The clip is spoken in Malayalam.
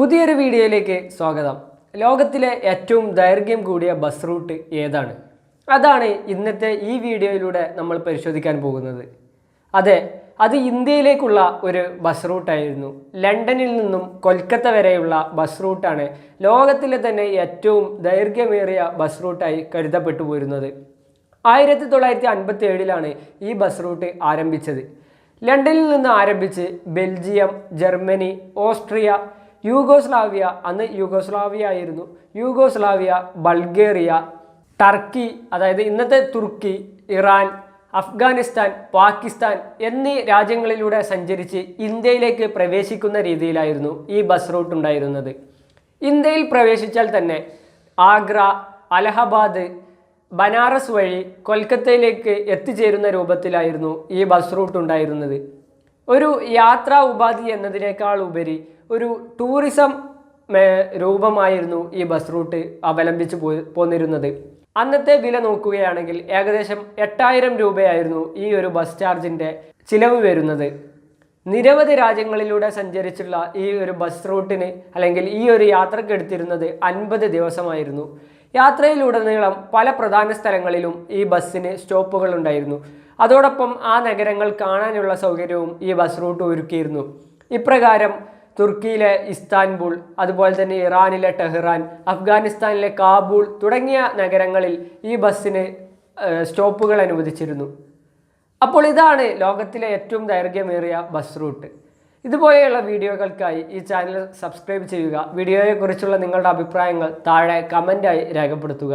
പുതിയൊരു വീഡിയോയിലേക്ക് സ്വാഗതം. ലോകത്തിലെ ഏറ്റവും ദൈർഘ്യം കൂടിയ ബസ് റൂട്ട് ഏതാണ്? അതാണ് ഇന്നത്തെ ഈ വീഡിയോയിലൂടെ നമ്മൾ പരിശോധിക്കാൻ പോകുന്നത്. അതെ അത് ഇന്ത്യയിലേക്കുള്ള ഒരു ബസ് റൂട്ടായിരുന്നു ലണ്ടനിൽ നിന്നും കൊൽക്കത്ത വരെയുള്ള ബസ് റൂട്ടാണ് ലോകത്തിലെ തന്നെ ഏറ്റവും ദൈർഘ്യമേറിയ ബസ് റൂട്ടായി കരുതപ്പെട്ടു പോരുന്നത്. ആയിരത്തി തൊള്ളായിരത്തി അൻപത്തി ഏഴിലാണ് ഈ ബസ് റൂട്ട് ആരംഭിച്ചത്. ലണ്ടനിൽ നിന്ന് ആരംഭിച്ച് ബെൽജിയം ജർമ്മനി ഓസ്ട്രിയ യൂഗോസ്ലാവിയ അന്ന് യൂഗോസ്ലാവിയ ആയിരുന്നു യൂഗോസ്ലാവിയ ബൾഗേറിയ ടർക്കി അതായത് ഇന്നത്തെ തുർക്കി ഇറാൻ അഫ്ഗാനിസ്ഥാൻ പാകിസ്ഥാൻ എന്നീ രാജ്യങ്ങളിലൂടെ സഞ്ചരിച്ച് ഇന്ത്യയിലേക്ക് പ്രവേശിക്കുന്ന രീതിയിലായിരുന്നു ഈ ബസ് റൂട്ട് ഉണ്ടായിരുന്നത്. ഇന്ത്യയിൽ പ്രവേശിച്ചാൽ തന്നെ ആഗ്ര അലഹബാദ് ബനാറസ് വഴി കൊൽക്കത്തയിലേക്ക് എത്തിച്ചേരുന്ന രൂപത്തിലായിരുന്നു ഈ ബസ് റൂട്ട് ഉണ്ടായിരുന്നത്. ഒരു യാത്രാ ഉപാധി എന്നതിനേക്കാൾ ഉപരി ഒരു ടൂറിസം രൂപമായിരുന്നു ഈ ബസ് റൂട്ട് അവലംബിച്ച് പോന്നിരുന്നത്. അന്നത്തെ വില നോക്കുകയാണെങ്കിൽ ഏകദേശം എട്ടായിരം രൂപയായിരുന്നു ഈ ഒരു ബസ് ചാർജിന്റെ ചിലവ് വരുന്നത്. നിരവധി രാജ്യങ്ങളിലൂടെ സഞ്ചരിച്ചുള്ള ഈ ഒരു ബസ് റൂട്ടിന് അല്ലെങ്കിൽ ഈ ഒരു യാത്രയ്ക്ക് എടുത്തിരുന്നത് അൻപത് ദിവസമായിരുന്നു. യാത്രയിലുടനീളം പല പ്രധാന സ്ഥലങ്ങളിലും ഈ ബസ്സിന് സ്റ്റോപ്പുകൾ ഉണ്ടായിരുന്നു അതോടൊപ്പം ആ നഗരങ്ങൾ കാണാനുള്ള സൗകര്യവും ഈ ബസ് റൂട്ട് ഒരുക്കിയിരുന്നു. ഇപ്രകാരം തുർക്കിയിലെ ഇസ്താൻബുൾ അതുപോലെ തന്നെ ഇറാനിലെ ടെഹ്റാൻ അഫ്ഗാനിസ്ഥാനിലെ കാബൂൾ തുടങ്ങിയ നഗരങ്ങളിൽ ഈ ബസ്സിന് സ്റ്റോപ്പുകൾ അനുവദിച്ചിരുന്നു. അപ്പോൾ ഇതാണ് ലോകത്തിലെ ഏറ്റവും ദൈർഘ്യമേറിയ ബസ് റൂട്ട്. ഇതുപോലെയുള്ള വീഡിയോകൾക്കായി ഈ ചാനൽ സബ്സ്ക്രൈബ് ചെയ്യുക. വീഡിയോയെക്കുറിച്ചുള്ള നിങ്ങളുടെ അഭിപ്രായങ്ങൾ താഴെ കമന്റായി രേഖപ്പെടുത്തുക.